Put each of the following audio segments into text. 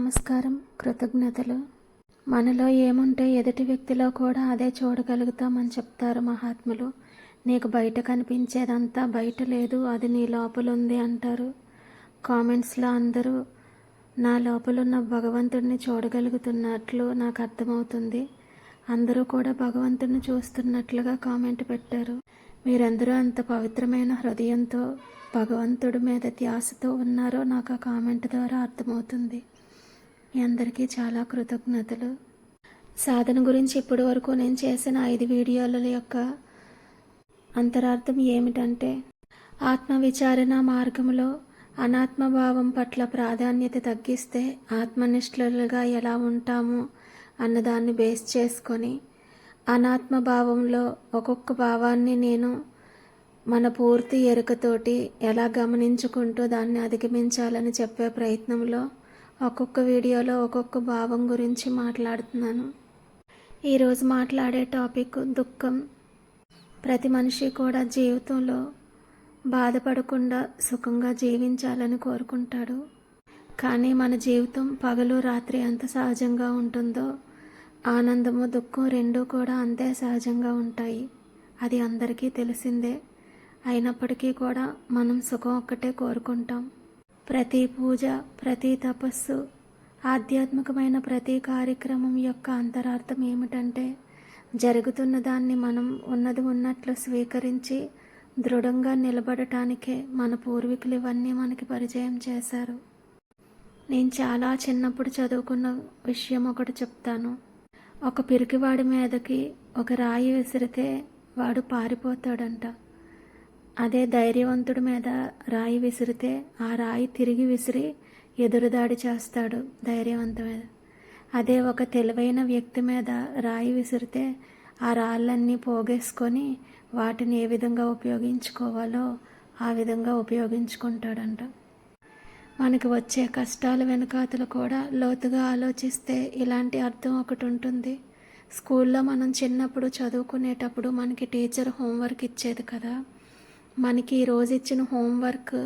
నమస్కారం. కృతజ్ఞతలు. మనలో ఏముంటే ఎదుటి వ్యక్తిలో కూడా అదే చూడగలుగుతామని చెప్తారు మహాత్ములు. నీకు బయట కనిపించేదంతా బయట లేదు అది నీ లోపల ఉంది అంటారు. కామెంట్స్లో అందరూ నా లోపలున్న భగవంతుడిని చూడగలుగుతున్నట్లు నాకు అర్థమవుతుంది. అందరూ కూడా భగవంతుడిని చూస్తున్నట్లుగా కామెంట్ పెట్టారు. మీరందరూ అంత పవిత్రమైన హృదయంతో భగవంతుడి మీద ధ్యాసతో ఉన్నారో నాకు ఆ కామెంట్ ద్వారా అర్థమవుతుంది. మీ అందరికీ చాలా కృతజ్ఞతలు. సాధన గురించి ఇప్పటి వరకు నేను చేసిన ఐదు వీడియోల యొక్క అంతరార్థం ఏమిటంటే ఆత్మవిచారణ మార్గంలో అనాత్మభావం పట్ల ప్రాధాన్యత తగ్గిస్తే ఆత్మనిష్ఠులుగా ఎలా ఉంటాము అన్నదాన్ని బేస్ చేసుకొని అనాత్మభావంలో ఒక్కొక్క భావాన్ని నేను మన పూర్తి ఎరుకతోటి ఎలా గమనించుకుంటూ దాన్ని అధిగమించాలని చెప్పే ప్రయత్నంలో ఒక్కొక్క వీడియోలో ఒక్కొక్క భావం గురించి మాట్లాడుతున్నాను. ఈరోజు మాట్లాడే టాపిక్ దుఃఖం. ప్రతి మనిషి కూడా జీవితంలో బాధపడకుండా సుఖంగా జీవించాలని కోరుకుంటాడు. కానీ మన జీవితం పగలు రాత్రి ఎంత సహజంగా ఉంటుందో ఆనందము దుఃఖం రెండూ కూడా అంతే సహజంగా ఉంటాయి. అది అందరికీ తెలిసిందే. అయినప్పటికీ కూడా మనం సుఖం ఒక్కటే కోరుకుంటాం. ప్రతి పూజ ప్రతి తపస్సు ఆధ్యాత్మికమైన ప్రతి కార్యక్రమం యొక్క అంతరార్థం ఏమిటంటే జరుగుతున్న దాన్ని మనం ఉన్నది ఉన్నట్లు స్వీకరించి దృఢంగా నిలబడటానికే మన పూర్వీకులు ఇవన్నీ మనకి పరిచయం చేశారు. నేను చాలా చిన్నప్పుడు చదువుకున్న విషయం ఒకటి చెప్తాను. ఒక పిరికివాడి మీదకి ఒక రాయి విసిరితే వాడు పారిపోతాడంట. అదే ధైర్యవంతుడి మీద రాయి విసిరితే ఆ రాయి తిరిగి విసిరి ఎదురుదాడి చేస్తాడు ధైర్యవంతు మీద. అదే ఒక తెలివైన వ్యక్తి మీద రాయి విసిరితే ఆ రాళ్ళన్నీ పోగేసుకొని వాటిని ఏ విధంగా ఉపయోగించుకోవాలో ఆ విధంగా ఉపయోగించుకుంటాడంట. మనకి వచ్చే కష్టాల వెనుకాతలు కూడా లోతుగా ఆలోచిస్తే ఇలాంటి అర్థం ఒకటి ఉంటుంది. స్కూల్లో మనం చిన్నప్పుడు చదువుకునేటప్పుడు మనకి టీచర్ హోంవర్క్ ఇచ్చేది కదా. మనకి ఈరోజు ఇచ్చిన హోంవర్క్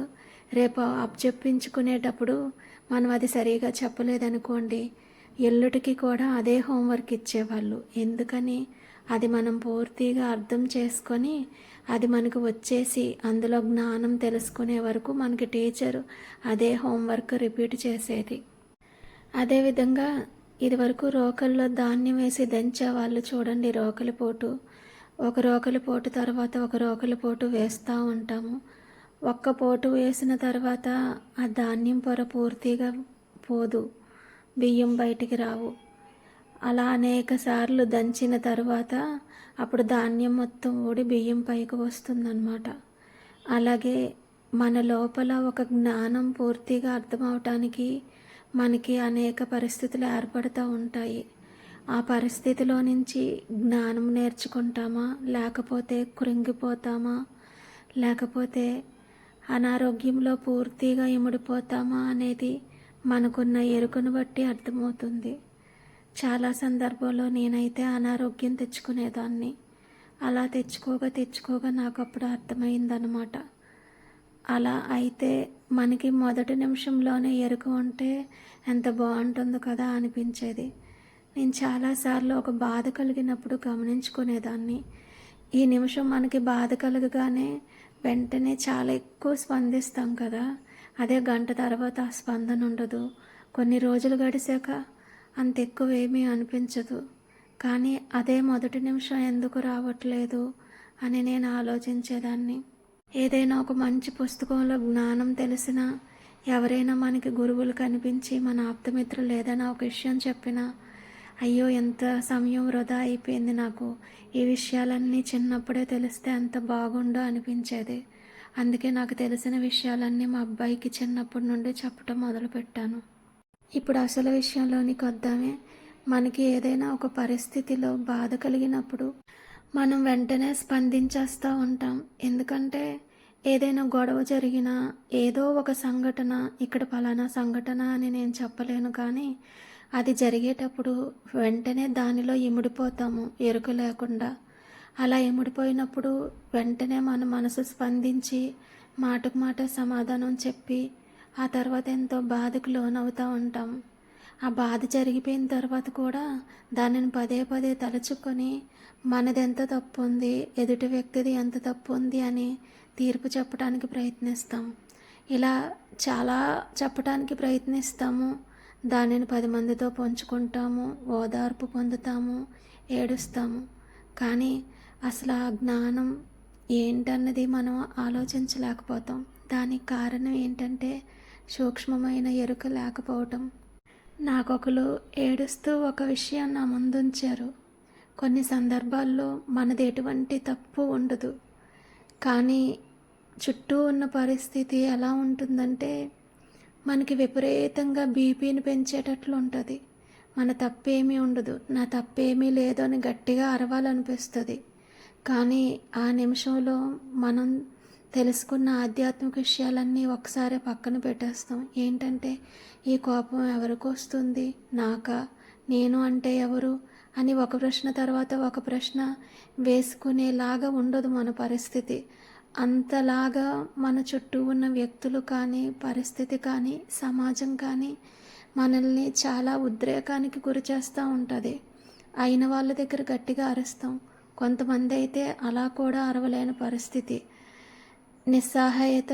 రేపు అప్పచెప్పించుకునేటప్పుడు మనం అది సరిగా చెప్పలేదనుకోండి ఎల్లుటికి కూడా అదే హోంవర్క్ ఇచ్చేవాళ్ళు. ఎందుకని? అది మనం పూర్తిగా అర్థం చేసుకొని అది మనకు వచ్చేసి అందులో జ్ఞానం తెలుసుకునే వరకు మనకి టీచర్ అదే హోంవర్క్ రిపీట్ చేసేది. అదేవిధంగా ఇదివరకు రోకల్లో ధాన్యం వేసి దంచేవాళ్ళు చూడండి రోకలి పోటు. ఒక రోకలి పోటు తర్వాత ఒక రోకలి పోటు వేస్తూ ఉంటాము. ఒక్క పోటు వేసిన తర్వాత ఆ ధాన్యం పొర పూర్తిగా పోదు. బియ్యం బయటికి రావు. అలా అనేక సార్లు దంచిన తర్వాత అప్పుడు ధాన్యం మొత్తం ఊడి బియ్యం పైకి వస్తుందన్నమాట. అలాగే మన లోపల ఒక జ్ఞానం పూర్తిగా అర్థమవటానికి మనకి అనేక పరిస్థితులు ఏర్పడుతూ ఉంటాయి. ఆ పరిస్థితిలో నుంచి జ్ఞానం నేర్చుకుంటామా? లేకపోతే కృంగిపోతామా? లేకపోతే అనారోగ్యంలో పూర్తిగా ఇముడిపోతామా అనేది మనకున్న ఎరుకను బట్టి అర్థమవుతుంది. చాలా సందర్భంలో నేనైతే అనారోగ్యం తెచ్చుకునేదాన్ని. అలా తెచ్చుకోగా తెచ్చుకోగా నాకు అప్పుడు అర్థమైందనమాట అలా అయితే మనకి మొదటి నిమిషంలోనే ఎరుక ఉంటే ఎంత బాగుంటుందో కదా అనిపించేది. నేను చాలాసార్లు ఒక బాధ కలిగినప్పుడు గమనించుకునేదాన్ని. ఈ నిమిషం మనకి బాధ కలగగానే వెంటనే చాలా ఎక్కువ స్పందిస్తాం కదా. అదే గంట తర్వాత ఆ స్పందన ఉండదు. కొన్ని రోజులు గడిచాక అంత ఎక్కువ ఏమీ అనిపించదు. కానీ అదే మొదటి నిమిషం ఎందుకు రావట్లేదు అని నేను ఆలోచించేదాన్ని. ఏదైనా ఒక మంచి పుస్తకంలో జ్ఞానం తెలిసినా ఎవరైనా మనకి గురువులు కనిపించి మన ఆప్తమిత్రులు ఏదైనా ఒక విషయం చెప్పినా అయ్యో ఎంత సమయం వృధా అయిపోయింది నాకు. ఈ విషయాలన్నీ చిన్నప్పుడే తెలిస్తే ఎంత బాగుండో అనిపించేది. అందుకే నాకు తెలిసిన విషయాలన్నీ మా అబ్బాయికి చిన్నప్పటి నుండి చెప్పటం మొదలుపెట్టాను. ఇప్పుడు అసలు విషయంలోనికి వద్దామే. మనకి ఏదైనా ఒక పరిస్థితిలో బాధ కలిగినప్పుడు మనం వెంటనే స్పందించేస్తూ ఉంటాం. ఎందుకంటే ఏదైనా గొడవ జరిగినా ఏదో ఒక సంఘటన ఇక్కడ పలానా సంఘటన అని నేను చెప్పలేను కానీ అది జరిగేటప్పుడు వెంటనే దానిలో ఇముడిపోతాము ఎరుక లేకుండా. అలా ఇముడిపోయినప్పుడు వెంటనే మన మనసు స్పందించి మాటకు మాట సమాధానం చెప్పి ఆ తర్వాత ఎంతో బాధకు లోనవుతూ ఉంటాం. ఆ బాధ జరిగిపోయిన తర్వాత కూడా దానిని పదే పదే తలుచుకొని మనదెంత తప్పు ఉంది ఎదుటి వ్యక్తిది ఎంత తప్పు ఉంది అని తీర్పు చెప్పడానికి ప్రయత్నిస్తాం. ఇలా చాలా చెప్పడానికి ప్రయత్నిస్తాము. దానిని పది మందితో పంచుకుంటాము ఓదార్పు పొందుతాము ఏడుస్తాము. కానీ అసలు ఆ జ్ఞానం ఏంటన్నది మనం ఆలోచించలేకపోతాం. దానికి కారణం ఏంటంటే సూక్ష్మమైన ఎరుక లేకపోవటం. నాకొకరు ఏడుస్తూ ఒక విషయం నా ముందుంచారు. కొన్ని సందర్భాల్లో మనది ఎటువంటి తప్పు ఉండదు. కానీ చుట్టూ ఉన్న పరిస్థితి ఎలా ఉంటుందంటే మనకి విపరీతంగా బీపీని పెంచేటట్లు ఉంటుంది. మన తప్పేమీ ఉండదు. నా తప్పేమీ లేదు అని గట్టిగా అరవాలనిపిస్తుంది. కానీ ఆ నిమిషంలో మనం తెలుసుకున్న ఆధ్యాత్మిక విషయాలన్నీ ఒకసారి పక్కన పెట్టేస్తాం. ఏంటంటే ఈ కోపం ఎవరికి వస్తుంది? నాకా? నేను అంటే ఎవరు? అని ఒక ప్రశ్న తర్వాత ఒక ప్రశ్న వేసుకునేలాగా ఉండదు మన పరిస్థితి. అంతలాగా మన చుట్టూ ఉన్న వ్యక్తులు కానీ పరిస్థితి కానీ సమాజం కానీ మనల్ని చాలా ఉద్రేకానికి గురి చేస్తూ ఉంటుంది. అయిన వాళ్ళ దగ్గర గట్టిగా అరుస్తాం. కొంతమంది అయితే అలా కూడా అరవలేని పరిస్థితి. నిస్సహాయత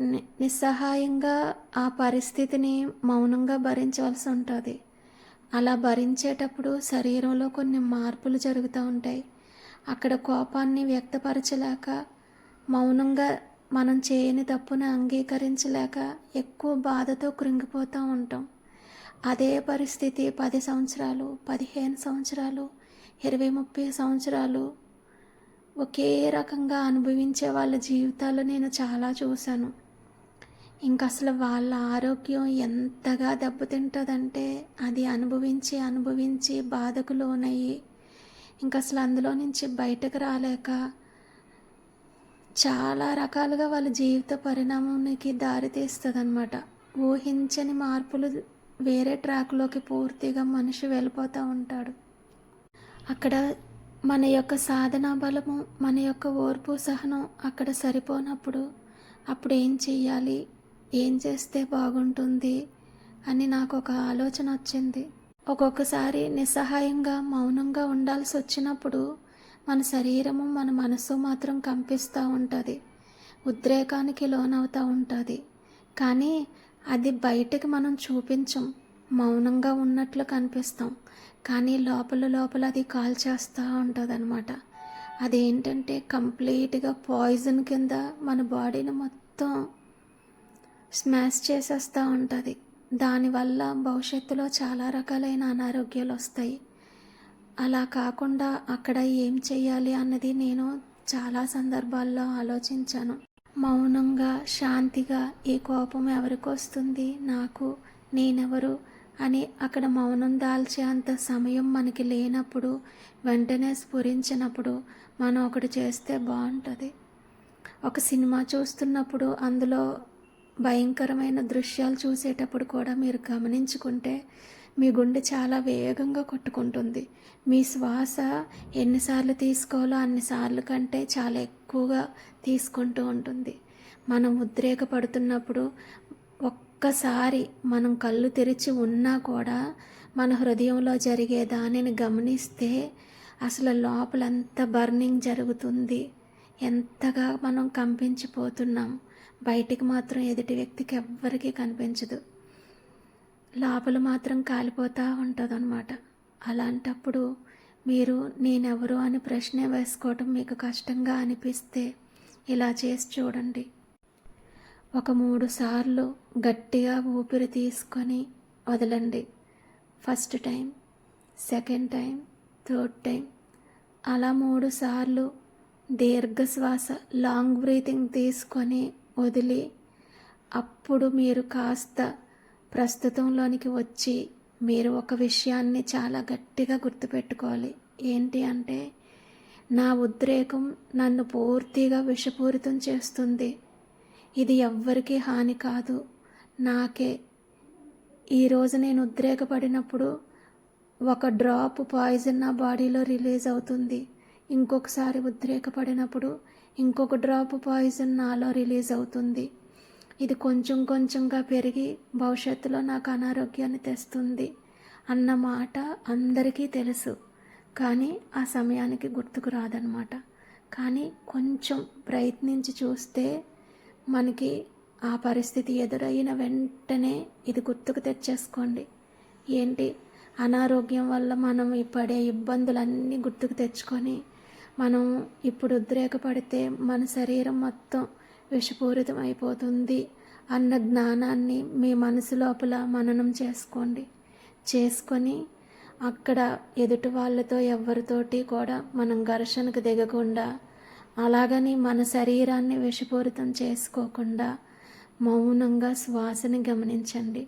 ని- నిస్సహాయంగా ఆ పరిస్థితిని మౌనంగా భరించవలసి ఉంటుంది. అలా భరించేటప్పుడు శరీరంలో కొన్ని మార్పులు జరుగుతూ ఉంటాయి. అక్కడ కోపాన్ని వ్యక్తపరచలేక మౌనంగా మనం చేయని తప్పును అంగీకరించలేక ఎక్కువ బాధతో కృంగిపోతూ ఉంటాం. అదే పరిస్థితి పది సంవత్సరాలు పదిహేను సంవత్సరాలు ఇరవై ముప్పై సంవత్సరాలు ఒకే రకంగా అనుభవించే వాళ్ళ జీవితాలు నేను చాలా చూశాను. ఇంకా అసలు వాళ్ళ ఆరోగ్యం ఎంతగా దెబ్బతింటుందంటే అది అనుభవించి అనుభవించి బాధకు లోనయ్యి ఇంకా అసలు అందులో నుంచి బయటకు రాలేక చాలా రకాలుగా వాళ్ళ జీవిత పరిణామానికి దారితీస్తుంది అనమాట ఊహించని మార్పులు వేరే ట్రాక్లోకి పూర్తిగా మనిషి వెళ్ళిపోతూ ఉంటాడు. అక్కడ మన యొక్క సాధన బలము మన యొక్క ఓర్పు సహనం అక్కడ సరిపోనప్పుడు అప్పుడు ఏం చెయ్యాలి? ఏం చేస్తే బాగుంటుంది? అని నాకు ఒక ఆలోచన వచ్చింది. ఒక్కొక్కసారి నిస్సహాయంగా మౌనంగా ఉండాల్సి వచ్చినప్పుడు మన శరీరము మన మనసు మాత్రం కంపిస్తూ ఉంటుంది. ఉద్రేకానికి లోనవుతూ ఉంటుంది. కానీ అది బయటకు మనం చూపించం. మౌనంగా ఉన్నట్లు కనిపిస్తాం. కానీ లోపల లోపల అది కాల్ చేస్తూ ఉంటుంది అనమాట అదేంటంటే కంప్లీట్గా పాయిజన్ కింద మన బాడీని మొత్తం స్మాష్ చేసేస్తూ ఉంటుంది. దానివల్ల భవిష్యత్తులో చాలా రకాలైన అనారోగ్యాలు వస్తాయి. అలా కాకుండా అక్కడ ఏం చేయాలి అన్నది నేను చాలా సందర్భాల్లో ఆలోచించాను. మౌనంగా శాంతిగా ఈ కోపం ఎవరికి వస్తుంది? నాకు నేనెవరు? అని అక్కడ మౌనం దాల్చే అంత సమయం మనకి లేనప్పుడు వెంటనే స్ఫురించినప్పుడు మనం ఒకటి చేస్తే బాగుంటుంది. ఒక సినిమా చూస్తున్నప్పుడు అందులో భయంకరమైన దృశ్యాలు చూసేటప్పుడు కూడా మీరు గమనించుకుంటే మీ గుండె చాలా వేగంగా కొట్టుకుంటుంది. మీ శ్వాస ఎన్నిసార్లు తీసుకోవాలో అన్నిసార్లు కంటే చాలా ఎక్కువగా తీసుకుంటూ ఉంటుంది. మనం ఉద్రేకపడుతున్నప్పుడు ఒక్కసారి మనం కళ్ళు తెరిచి ఉన్నా కూడా మన హృదయంలో జరిగే దానిని గమనిస్తే అసలు లోపలంత బర్నింగ్ జరుగుతుంది. ఎంతగా మనం కంపించిపోతున్నాం. బయటికి మాత్రం ఎదుటి వ్యక్తికి ఎవ్వరికీ కనిపించదు. లోపల మాత్రం కాలిపోతూ ఉంటుంది అనమాట అలాంటప్పుడు మీరు నేనెవరు అని ప్రశ్నే వేసుకోవటం మీకు కష్టంగా అనిపిస్తే ఇలా చేసి చూడండి. ఒక మూడు సార్లు గట్టిగా ఊపిరి తీసుకొని వదలండి. First time second time third time. అలా మూడు సార్లు దీర్ఘ శ్వాస లాంగ్ బ్రీతింగ్ తీసుకొని వదిలి అప్పుడు మీరు కాస్త ప్రస్తుతంలోనికి వచ్చి మీరు ఒక విషయాన్ని చాలా గట్టిగా గుర్తుపెట్టుకోవాలి. ఏంటి అంటే నా ఉద్రేకం నన్ను పూర్తిగా విషపూరితం చేస్తుంది. ఇది ఎవ్వరికీ హాని కాదు. నాకే ఈరోజు నేను ఉద్రేకపడినప్పుడు ఒక డ్రాప్ పాయిజన్ నా బాడీలో రిలీజ్ అవుతుంది. ఇంకొకసారి ఉద్రేకపడినప్పుడు ఇంకొక డ్రాప్ పాయిజన్ నాలో రిలీజ్ అవుతుంది. ఇది కొంచెం కొంచెంగా పెరిగి భవిష్యత్తులో నాకు అనారోగ్యాన్ని తెస్తుంది అన్న మాట అందరికీ తెలుసు. కానీ ఆ సమయానికి గుర్తుకు రాదనమాట కానీ కొంచెం ప్రయత్నించి చూస్తే మనకి ఆ పరిస్థితి ఎదురైన వెంటనే ఇది గుర్తుకు తెచ్చేసుకోండి. ఏంటి? అనారోగ్యం వల్ల మనం పడే ఇబ్బందులన్నీ గుర్తుకు తెచ్చుకొని మనం ఇప్పుడు ఉద్రేకపడితే మన శరీరం మొత్తం విషపూరితం అయిపోతుంది అన్న జ్ఞానాన్ని మీ మనసు లోపల మననం చేసుకోండి. చేసుకొని అక్కడ ఎదుటి వాళ్ళతో ఎవరితోటి కూడా మనం ఘర్షణకు దిగకుండా అలాగని మన శరీరాన్ని విషపూరితం చేసుకోకుండా మౌనంగా శ్వాసని గమనించండి.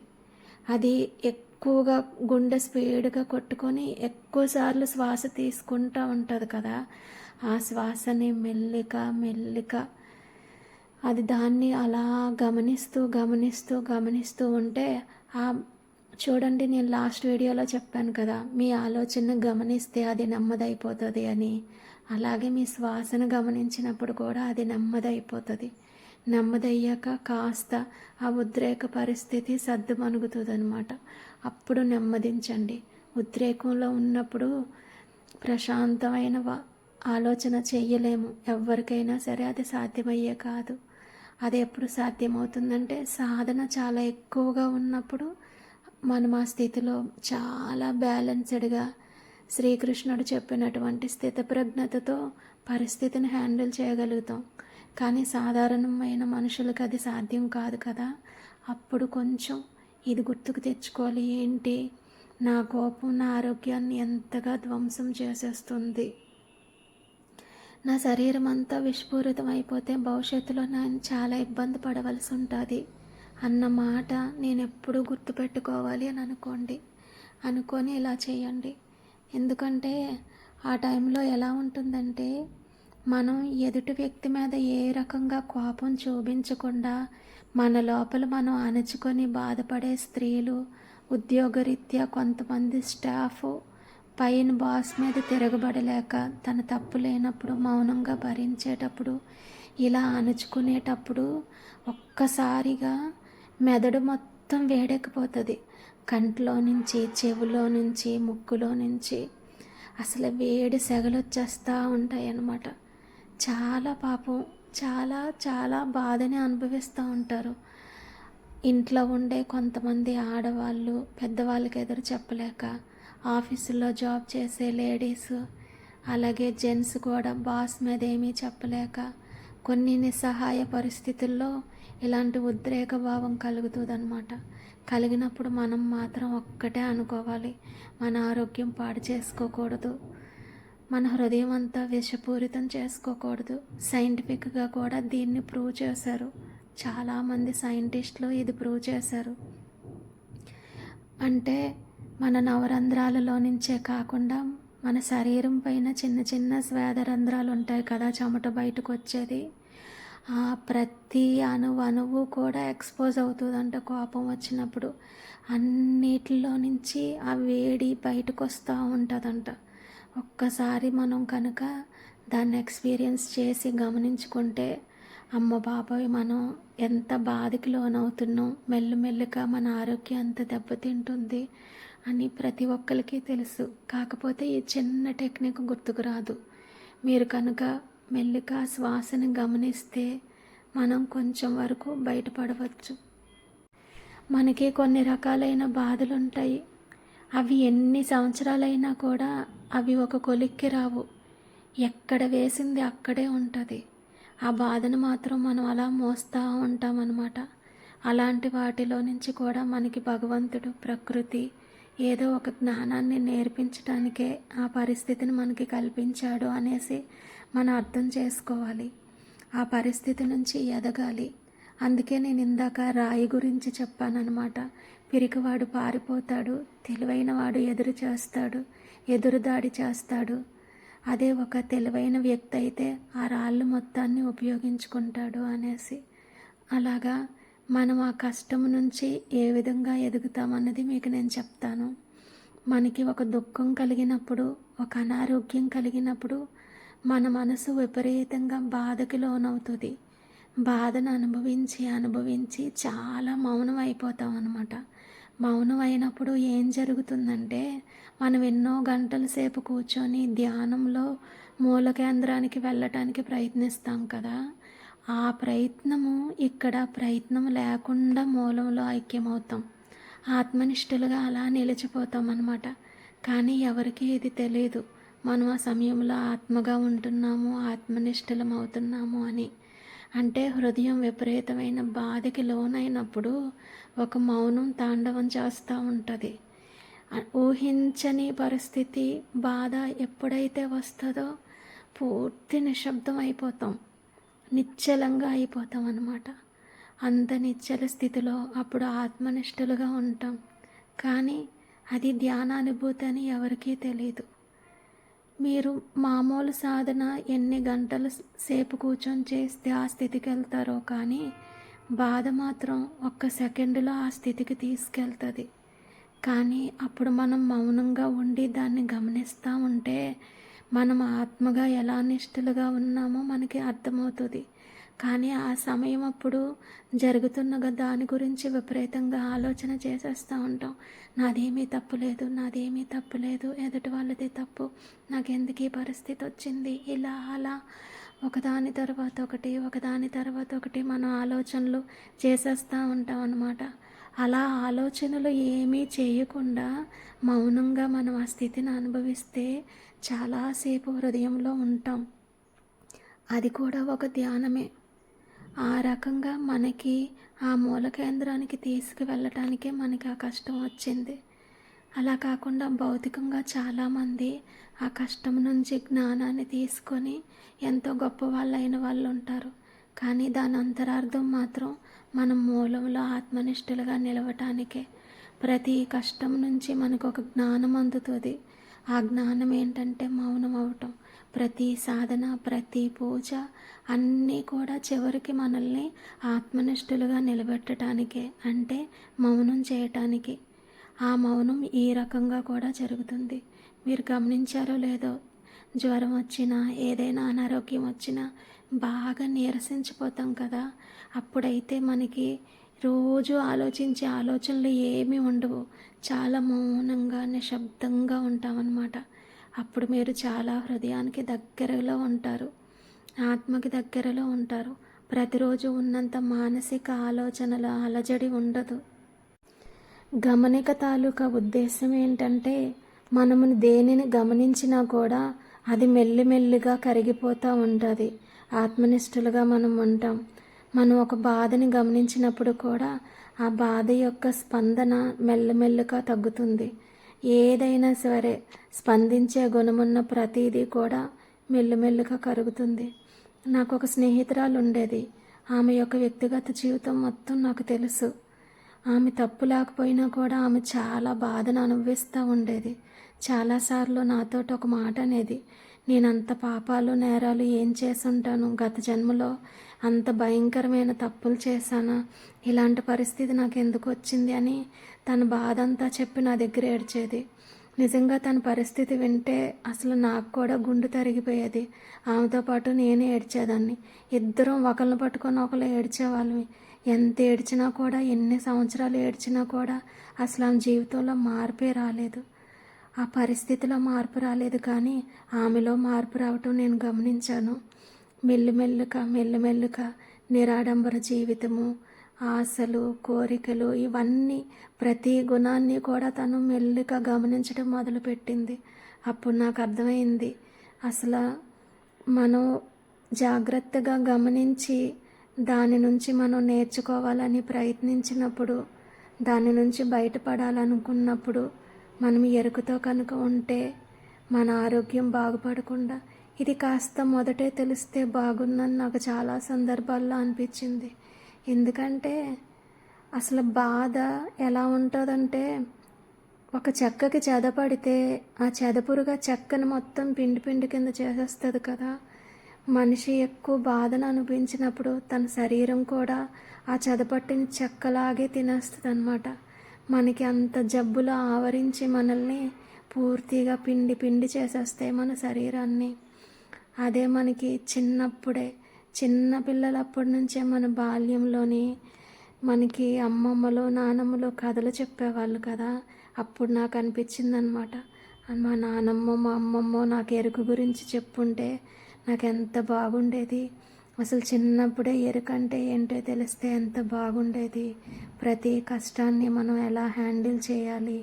అది ఎక్కువగా గుండె స్పీడ్గా కొట్టుకొని ఎక్కువసార్లు శ్వాస తీసుకుంటూ ఉంటుంది కదా ఆ శ్వాసని మెల్లిక మెల్లిక అది దాన్ని అలా గమనిస్తూ గమనిస్తూ గమనిస్తూ ఉంటే ఆ చూడండి నేను లాస్ట్ వీడియోలో చెప్పాను కదా మీ ఆలోచన గమనిస్తే అది నెమ్మదైపోతుంది అని. అలాగే మీ శ్వాసను గమనించినప్పుడు కూడా అది నెమ్మదైపోతుంది. నెమ్మదయ్యాక కాస్త ఆ ఉద్రేక పరిస్థితి సర్దుమణుగుతుంది అనమాట అప్పుడు నెమ్మదించండి. ఉద్రేకంలో ఉన్నప్పుడు ప్రశాంతమైన ఆలోచన చేయలేము ఎవరికైనా సరే అది సాధ్యమయ్యే కాదు. అది ఎప్పుడు సాధ్యమవుతుందంటే సాధన చాలా ఎక్కువగా ఉన్నప్పుడు మనం ఆ స్థితిలో చాలా బ్యాలెన్స్డ్గా శ్రీకృష్ణుడు చెప్పినటువంటి స్థితప్రజ్ఞతతో పరిస్థితిని హ్యాండిల్ చేయగలుగుతాం. కానీ సాధారణమైన మనుషులకు అది సాధ్యం కాదు కదా. అప్పుడు కొంచెం ఇది గుర్తుకు తెచ్చుకోవాలి. ఏంటి? నా కోపం నా ఆరోగ్యాన్ని ఎంతగా ధ్వంసం చేసేస్తుంది? నా శరీరం అంతా విష్పూరితం అయిపోతే భవిష్యత్తులో నేను చాలా ఇబ్బంది పడవలసి ఉంటుంది. అన్న మాట నేను ఎప్పుడూ గుర్తుపెట్టుకోవాలి అని అనుకోండి. అనుకొని ఇలా చేయండి. ఎందుకంటే ఆ టైంలో ఎలా ఉంటుందంటే మనం ఎదుటి వ్యక్తి మీద ఏ రకంగా కోపం చూపించకుండా మన లోపల మనం అణచుకొని బాధపడే స్త్రీలు ఉద్యోగరీత్యా కొంతమంది స్టాఫ్ పైన బాస్ మీద తిరగబడలేక తన తప్పు లేనప్పుడు మౌనంగా భరించేటప్పుడు ఇలా అణుచుకునేటప్పుడు ఒక్కసారిగా మెదడు మొత్తం వేడెక్కిపోతుంది. కంట్లో నుంచి చెవులో నుంచి ముక్కులో నుంచి అసలు వేడి సెగలు వచ్చేస్తూ ఉంటాయి అన్నమాట చాలా పాపం చాలా చాలా బాధని అనుభవిస్తూ ఉంటారు. ఇంట్లో ఉండే కొంతమంది ఆడవాళ్ళు పెద్దవాళ్ళకి ఎదురు చెప్పలేక ఆఫీసుల్లో జాబ్ చేసే లేడీస్ అలాగే జెంట్స్ కూడా బాస్ మీద ఏమీ చెప్పలేక కొన్ని నిస్సహాయ పరిస్థితుల్లో ఇలాంటి ఉద్రేక భావం కలుగుతుందన్నమాట. కలిగినప్పుడు మనం మాత్రం ఒక్కటే అనుకోవాలి. మన ఆరోగ్యం పాడు చేసుకోకూడదు. మన హృదయం అంతా విషపూరితం చేసుకోకూడదు. సైంటిఫిక్గా కూడా దీన్ని ప్రూవ్ చేశారు. చాలామంది సైంటిస్టులు ఇది ప్రూవ్ చేశారు. అంటే మన నవరంధ్రాలలో నుంచే కాకుండా మన శరీరం పైన చిన్న చిన్న స్వేద రంధ్రాలు ఉంటాయి కదా చెమట బయటకు వచ్చేది. ఆ ప్రతి అణువు అణువు కూడా ఎక్స్పోజ్ అవుతుందంట కోపం వచ్చినప్పుడు. అన్నిటిలో నుంచి ఆ వేడి బయటకు వస్తూ ఉంటుందంట. ఒక్కసారి మనం కనుక దాన్ని ఎక్స్పీరియన్స్ చేసి గమనించుకుంటే అమ్మ బాబాయ్ మనం ఎంత బాధకి లోనవుతున్నాం. మెల్లిమెల్లిగా మన ఆరోగ్యం అంత దెబ్బతింటుంది. అని ప్రతి ఒక్కరికి తెలుసు. కాకపోతే ఈ చిన్న టెక్నిక్ గుర్తుకు రాదు. మీరు కనుక మెల్లిగా శ్వాసను గమనిస్తే మనం కొంచెం వరకు బయటపడవచ్చు. మనకి కొన్ని రకాలైన బాధలు ఉంటాయి అవి ఎన్ని సంవత్సరాలైనా కూడా అవి ఒక కొలిక్కి రావు. ఎక్కడ వేసింది అక్కడే ఉంటుంది. ఆ బాధను మాత్రం మనం అలా మోస్తూ ఉంటామన్నమాట. అలాంటి వాటిలో నుంచి కూడా మనకి భగవంతుడు ప్రకృతి ఏదో ఒక జ్ఞానాన్ని నేర్పించడానికే ఆ పరిస్థితిని మనకి కల్పించాడు అనేసి మనం అర్థం చేసుకోవాలి. ఆ పరిస్థితి నుంచి ఎదగాలి. అందుకే నేను ఇందాక రాయి గురించి చెప్పానన్నమాట. పిరికివాడు పారిపోతాడు తెలివైన వాడు ఎదురు చేస్తాడు ఎదురు దాడి చేస్తాడు. అదే ఒక తెలివైన వ్యక్తి అయితే ఆ రాళ్ళు మొత్తాన్ని ఉపయోగించుకుంటాడు అనేసి. అలాగా మనం ఆ కష్టం నుంచి ఏ విధంగా ఎదుగుతామన్నది మీకు నేను చెప్తాను. మనకి ఒక దుఃఖం కలిగినప్పుడు ఒక అనారోగ్యం కలిగినప్పుడు మన మనసు విపరీతంగా బాధకి లోనవుతుంది. బాధను అనుభవించి అనుభవించి చాలా మౌనం అయిపోతాం అనమాట మౌనం అయినప్పుడు ఏం జరుగుతుందంటే మనం ఎన్నో గంటల సేపు కూర్చొని ధ్యానంలో మూల కేంద్రానికి వెళ్ళటానికి ప్రయత్నిస్తాం కదా. ఆ ప్రయత్నము ఇక్కడ ప్రయత్నం లేకుండా మూలంలో ఐక్యమవుతాం. ఆత్మనిష్ఠులుగా అలా నిలిచిపోతాం అన్నమాట కానీ ఎవరికీ ఇది తెలియదు మనం ఆ సమయంలో ఆత్మగా ఉంటున్నాము ఆత్మనిష్ఠులం అవుతున్నాము అని. అంటే హృదయం విపరీతమైన బాధకి లోనైనప్పుడు ఒక మౌనం తాండవం చేస్తూ ఉంటుంది. ఊహించని పరిస్థితి బాధ ఎప్పుడైతే వస్తుందో పూర్తి నిశ్శబ్దం అయిపోతాం. నిశ్చలంగా అయిపోతాం అన్నమాట అంత నిశ్చల స్థితిలో అప్పుడు ఆత్మనిష్ఠులుగా ఉంటాం. కానీ అది ధ్యానానుభూతి అని ఎవరికీ తెలియదు మీరు మామూలు సాధన ఎన్ని గంటల సేపు కూర్చొని చేస్తే ఆ స్థితికి వెళ్తారో కానీ బాధ మాత్రం ఒక్క సెకండ్లో ఆ స్థితికి తీసుకెళ్తుంది. కానీ అప్పుడు మనం మౌనంగా ఉండి దాన్ని గమనిస్తూ ఉంటే మనం ఆత్మగా ఎలా నిష్ఠులుగా ఉన్నామో మనకి అర్థమవుతుంది. కానీ ఆ సమయం అప్పుడు జరుగుతున్న దాని గురించి విపరీతంగా ఆలోచన చేసేస్తూ ఉంటాం. నాదేమీ తప్పులేదు నాదేమీ తప్పులేదు ఎదుటి వాళ్ళది తప్పు నాకెందుకు ఈ పరిస్థితి వచ్చింది? ఇలా అలా. ఒకదాని తర్వాత ఒకటి ఒకదాని తర్వాత ఒకటి మనం ఆలోచనలు చేసేస్తూ ఉంటాం అన్నమాట. అలా ఆలోచనలు ఏమీ చేయకుండా మౌనంగా మనం ఆ స్థితిని అనుభవిస్తే చాలాసేపు హృదయంలో ఉంటాం. అది కూడా ఒక ధ్యానమే. ఆ రకంగా మనకి ఆ మూల కేంద్రానికి తీసుకువెళ్ళటానికే మనకి ఆ కష్టం వచ్చింది. అలా కాకుండా భౌతికంగా చాలామంది ఆ కష్టం నుంచి జ్ఞానాన్ని తీసుకొని ఎంతో గొప్ప వాళ్ళైన వాళ్ళు ఉంటారు. కానీ దాని అంతరార్థం మాత్రం మనం మూలంలో ఆత్మనిష్ఠులుగా నిలవటానికే. ప్రతి కష్టం నుంచి మనకు ఒక జ్ఞానం అందుతుంది. ఆ జ్ఞానం ఏంటంటే మౌనం అవటం. ప్రతి సాధన ప్రతి పూజ అన్నీ కూడా చివరికి మనల్ని ఆత్మనిష్ఠులుగా నిలబెట్టడానికే అంటే మౌనం చేయటానికి. ఆ మౌనం ఈ రకంగా కూడా జరుగుతుంది. మీరు గమనించారో లేదో జ్వరం వచ్చినా ఏదైనా అనారోగ్యం వచ్చినా బాగా నీరసించిపోతాం కదా. అప్పుడైతే మనకి రోజు ఆలోచించే ఆలోచనలు ఏమీ ఉండవు. చాలా మౌనంగా నిశ్శబ్దంగా ఉంటామన్నమాట. అప్పుడు మీరు చాలా హృదయానికి దగ్గరలో ఉంటారు. ఆత్మకి దగ్గరలో ఉంటారు. ప్రతిరోజు ఉన్నంత మానసిక ఆలోచనల అలజడి ఉండదు. గమనిక తాలూకా ఉద్దేశం ఏంటంటే మనము దేనిని గమనించినా కూడా అది మెల్లిమెల్లిగా కరిగిపోతూ ఉంటుంది. ఆత్మనిష్ఠులుగా మనం ఉంటాం. మనం ఒక బాధని గమనించినప్పుడు కూడా ఆ బాధ యొక్క స్పందన మెల్లమెల్లుగా తగ్గుతుంది. ఏదైనా సరే స్పందించే గుణమున్న ప్రతిదీ కూడా మెల్లుమెల్లుగా కరుగుతుంది. నాకు ఒక స్నేహితురాలు ఉండేది. ఆమె యొక్క వ్యక్తిగత జీవితం మొత్తం నాకు తెలుసు. ఆమె తప్పు లేకపోయినా కూడా ఆమె చాలా బాధను అనుభవిస్తూ ఉండేది. చాలాసార్లు నాతో ఒక మాట అనేది నేను అంత పాపాలు నేరాలు ఏం చేసుంటాను గత జన్మలో అంత భయంకరమైన తప్పులు చేశానా? ఇలాంటి పరిస్థితి నాకు ఎందుకు వచ్చింది అని తన బాధ అంతా చెప్పి నా దగ్గర ఏడ్చేది. నిజంగా తన పరిస్థితి వింటే అసలు నాకు కూడా గుండు తరిగిపోయేది. ఆమెతో పాటు నేనే ఏడ్చేదాన్ని. ఇద్దరం ఒకరిని పట్టుకొని ఒకరు ఏడ్చేవాళ్ళమి. ఎంత ఏడ్చినా కూడా ఎన్ని సంవత్సరాలు ఏడ్చినా కూడా అసలు ఆమె జీవితంలో మార్పే రాలేదు. ఆ పరిస్థితిలో మార్పు రాలేదు కానీ ఆమెలో మార్పు రావటం నేను గమనించాను. మెల్లిమెల్లుగా మెల్లిమెల్లుగా నిరాడంబర జీవితము ఆశలు కోరికలు ఇవన్నీ ప్రతి గుణాన్ని కూడా తను మెల్లిగా గమనించడం మొదలుపెట్టింది. అప్పుడు నాకు అర్థమైంది. అసలు మనం జాగ్రత్తగా గమనించి దాని నుంచి మనం నేర్చుకోవాలని ప్రయత్నించినప్పుడు దాని నుంచి బయటపడాలనుకున్నప్పుడు మనం ఎరుకుతో కనుక ఉంటే మన ఆరోగ్యం బాగుపడకుండా ఇది కాస్త మొదటే తెలిస్తే బాగుందని నాకు చాలా సందర్భాల్లో అనిపించింది. ఎందుకంటే అసలు బాధ ఎలా ఉంటుందంటే ఒక చెక్కకి చెదపడితే ఆ చెదపురుగా చెక్కను మొత్తం పిండి పిండి కింద చేసేస్తుంది కదా. మనిషి ఎక్కువ బాధను అనిపించినప్పుడు తన శరీరం కూడా ఆ చెదపట్టిన చెక్కలాగే తినేస్తుంది అనమాట మనకి అంత జబ్బులు ఆవరించి మనల్ని పూర్తిగా పిండి పిండి చేసేస్తాయి మన శరీరాన్ని. అదే మనకి చిన్నప్పుడే చిన్న పిల్లలప్పటి నుంచే మన బాల్యంలోని మనకి అమ్మమ్మలు నానమ్మలు కథలు చెప్పేవాళ్ళు కదా. అప్పుడు నాకు అనిపించింది అనమాట మా నానమ్మ మా అమ్మమ్మ నాకు ఎరుకు గురించి చెప్పుంటే నాకు ఎంత బాగుండేది? అసలు చిన్నప్పుడే ఎరుకంటే ఏంటో తెలిస్తే ఎంత బాగుండేది? ప్రతి కష్టాన్ని మనం ఎలా హ్యాండిల్ చేయాలి?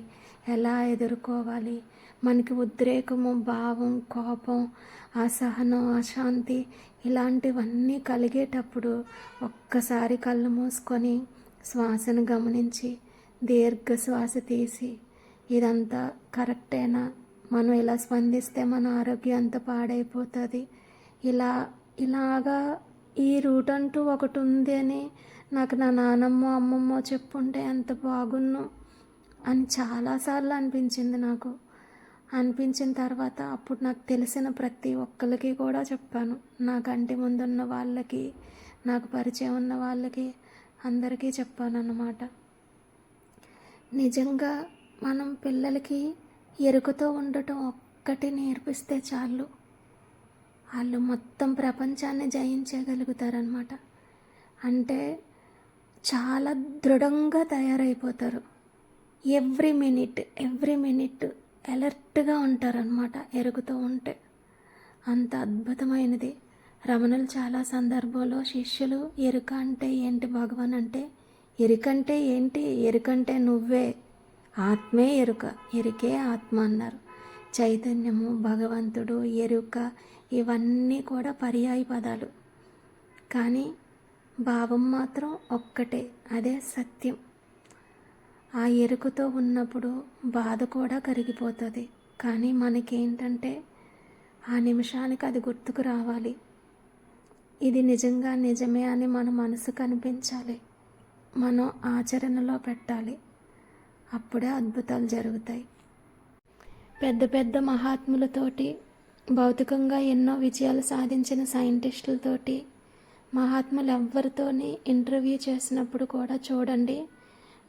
ఎలా ఎదుర్కోవాలి? మనకి ఉద్రేకము భావం కోపం అసహనం అశాంతి ఇలాంటివన్నీ కలిగేటప్పుడు ఒక్కసారి కళ్ళు మూసుకొని శ్వాసను గమనించి దీర్ఘ శ్వాస తీసి ఇదంతా కరెక్టేనా? మనం ఇలా స్పందిస్తే మన ఆరోగ్యం అంత పాడైపోతుంది. ఇలా ఇలాగా ఈ రూట్ అంటూ ఒకటి ఉంది అని నాకు నా నానమ్మ అమ్మమ్మ చెప్పుంటే ఎంత బాగున్ను అని చాలాసార్లు అనిపించింది నాకు. అనిపించిన తర్వాత అప్పుడు నాకు తెలిసిన ప్రతి ఒక్కరికి కూడా చెప్పాను నా కంటి ముందున్న వాళ్ళకి నాకు పరిచయం ఉన్న వాళ్ళకి అందరికీ చెప్పాను అన్నమాట నిజంగా మనం పిల్లలకి ఎరుకతో ఉండటం ఒక్కటి నేర్పిస్తే చాలు. వాళ్ళు మొత్తం ప్రపంచాన్ని జయించగలుగుతారనమాట అంటే చాలా దృఢంగా తయారైపోతారు. ఎవ్రీ మినిట్ ఎవ్రీ మినిట్ అలర్ట్గా ఉంటారనమాట ఎరుగుతూ ఉంటే. అంత అద్భుతమైనది. రమణులు చాలా సందర్భంలో శిష్యులు ఎరుక అంటే ఏంటి భగవాన్ అంటే ఎరుకంటే ఏంటి? ఎరుకంటే నువ్వే. ఆత్మే ఎరుక ఎరుకే ఆత్మ అన్నారు. చైతన్యము భగవంతుడు ఎరుక ఇవన్నీ కూడా పర్యాయ పదాలు. కానీ భావం మాత్రం ఒక్కటే అదే సత్యం. ఆ ఎరుకతో ఉన్నప్పుడు బాధ కూడా కరిగిపోతుంది. కానీ మనకేంటంటే ఆ నిమిషానికి అది గుర్తుకు రావాలి. ఇది నిజంగా నిజమే అని మన మనసు కనిపించాలి. మనం ఆచరణలో పెట్టాలి. అప్పుడే అద్భుతాలు జరుగుతాయి. పెద్ద పెద్ద మహాత్ములతోటి భౌతికంగా ఎన్నో విజయాలు సాధించిన సైంటిస్టులతోటి మహాత్ములు ఎవ్వరితోని ఇంటర్వ్యూ చేసినప్పుడు కూడా చూడండి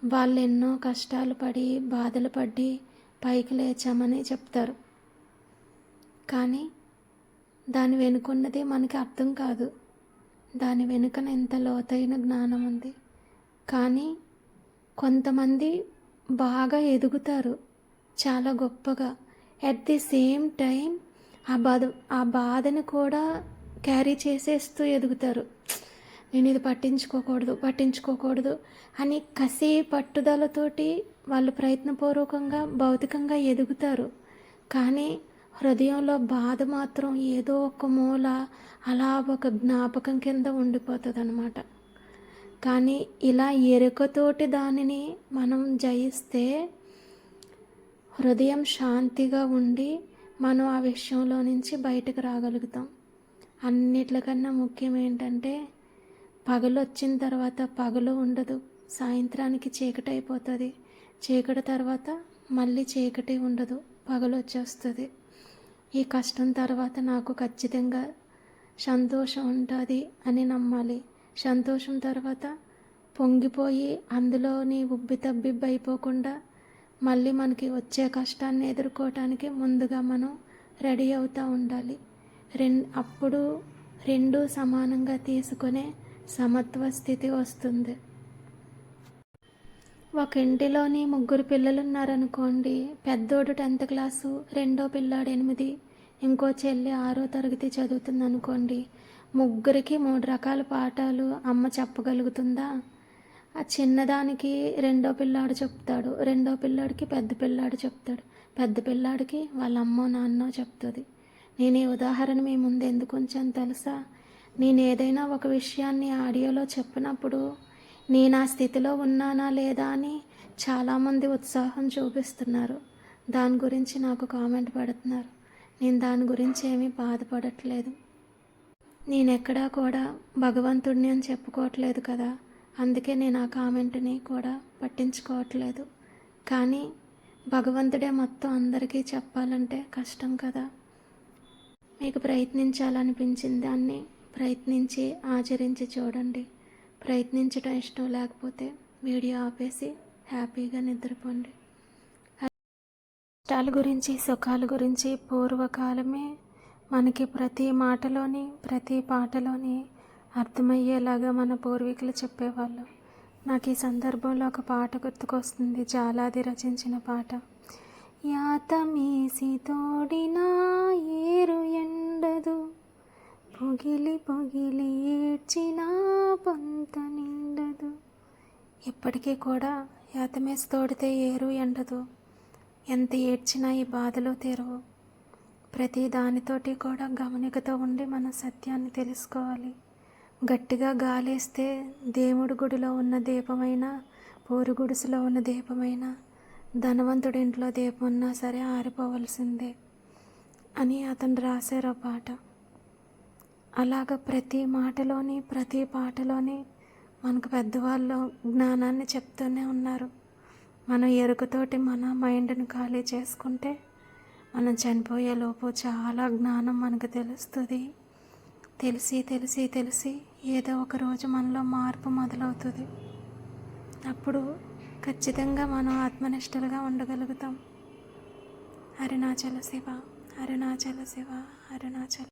వాళ్ళు ఎన్నో కష్టాలు పడి బాధలు పడి పైకి లేచామని చెప్తారు. కానీ దాని వెనుకున్నది మనకి అర్థం కాదు. దాని వెనుకన ఎంత లోతైన జ్ఞానం ఉంది. కానీ కొంతమంది బాగా ఎదుగుతారు. చాలా గొప్పగా. అట్ ది సేమ్ టైం ఆ బాధ ఆ బాధను కూడా క్యారీ చేసేస్తూ ఎదుగుతారు. నేను ఇది పట్టించుకోకూడదు పట్టించుకోకూడదు అని కసి పట్టుదలతోటి వాళ్ళు ప్రయత్నపూర్వకంగా భౌతికంగా ఎదుగుతారు. కానీ హృదయంలో బాధ మాత్రం ఏదో ఒక మూల అలా ఒక జ్ఞాపకం కింద ఉండిపోతుంది అనమాట కానీ ఇలా ఎరుకతోటి దానిని మనం జయిస్తే హృదయం శాంతిగా ఉండి మనం ఆ విషయంలో నుంచి బయటకు రాగలుగుతాం. అన్నిట్లకన్నా ముఖ్యం ఏంటంటే పగలు వచ్చిన తర్వాత పగలు ఉండదు. సాయంత్రానికి చీకటి అయిపోతుంది చీకటి తర్వాత మళ్ళీ చీకటి ఉండదు. పగలు వచ్చేస్తుంది ఈ కష్టం తర్వాత నాకు ఖచ్చితంగా సంతోషం ఉంటుంది అని నమ్మాలి. సంతోషం తర్వాత పొంగిపోయి అందులోని ఉబ్బి తబ్బిబ్బి అయిపోకుండా మళ్ళీ మనకి వచ్చే కష్టాన్ని ఎదుర్కోవటానికి ముందుగా మనం రెడీ అవుతూ ఉండాలి. రెండు అప్పుడు రెండు సమానంగా తీసుకునే సమత్వ స్థితి వస్తుంది. ఒక ఇంటిలోని ముగ్గురు పిల్లలు ఉన్నారనుకోండి పెద్దోడు టెన్త్ క్లాసు రెండో పిల్లాడు ఎనిమిది ఇంకో చెల్లి ఆరో తరగతి చదువుతుంది అనుకోండి ముగ్గురికి మూడు రకాల పాఠాలు అమ్మ చెప్పగలుగుతుందా? ఆ చిన్నదానికి రెండో పిల్లాడు చెప్తాడు రెండో పిల్లాడికి పెద్ద పిల్లాడు చెప్తాడు పెద్ద పిల్లాడికి వాళ్ళ అమ్మో నాన్నో చెప్తుంది. నేను ఈ ఉదాహరణ మీ ముందు ఎందుకు ఉంచాను తెలుసా? నేను ఏదైనా ఒక విషయాన్ని ఆడియోలో చెప్పినప్పుడు నేను ఆ స్థితిలో ఉన్నానా లేదా అని చాలామంది ఉత్సాహం చూపిస్తున్నారు. దాని గురించి నాకు కామెంట్ పెడుతున్నారు. నేను దాని గురించి ఏమీ బాధపడట్లేదు. నేను ఎక్కడా కూడా భగవంతుడిని అని చెప్పుకోవట్లేదు కదా. అందుకే నేను ఆ కామెంట్ని కూడా పట్టించుకోవట్లేదు. కానీ భగవంతుడే మొత్తం అందరికీ చెప్పాలంటే కష్టం కదా. మీకు ప్రయత్నించాలనిపించింది దాన్ని ప్రయత్నించి ఆచరించి చూడండి. ప్రయత్నించడం ఇష్టం లేకపోతే వీడియో ఆపేసి హ్యాపీగా నిద్రపోండి. కష్టాల గురించి సుఖాల గురించి పూర్వకాలమే మనకి ప్రతి మాటలోని ప్రతి పాటలోని అర్థమయ్యేలాగా మన పూర్వీకులు చెప్పేవాళ్ళు. నాకు ఈ సందర్భంలో ఒక పాట గుర్తుకొస్తుంది. జాలాది రచించిన పాట. యాతమేసి తోడినా ఏరు ఎండదు. పొగిలి పొగిలి ఏడ్చినా పొంత నిండదు. ఇప్పటికీ కూడా యాతమేసి తోడితే ఏరు ఎండదు. ఎంత ఏడ్చినా ఈ బాధలు తీరవు. ప్రతి దానితోటి కూడా గమనికతో ఉండి మన సత్యాన్ని తెలుసుకోవాలి. గట్టిగా గాలేస్తే దేవుడి గుడిలో ఉన్న దీపమైన పోరు గుడిసెలో ఉన్న దీపమైన ధనవంతుడి ఇంట్లో దీపం ఉన్నా సరే ఆరిపోవలసిందే అని అతను రాశారు ఆ పాట. అలాగ ప్రతి మాటలోని ప్రతి పాటలోని మనకు పెద్దవాళ్ళు జ్ఞానాన్ని చెప్తూనే ఉన్నారు. మనం ఎరుకతోటి మన మైండ్ని ఖాళీ చేసుకుంటే మనం చనిపోయేలోపు చాలా జ్ఞానం మనకు తెలుస్తుంది. తెలిసి తెలిసి తెలిసి ఏదో ఒక రోజు మనలో మార్పు మొదలవుతుంది. అప్పుడు ఖచ్చితంగా మనం ఆత్మనిష్టలుగా ఉండగలుగుతాం. అరుణాచల శివ అరుణాచల శివ అరుణాచల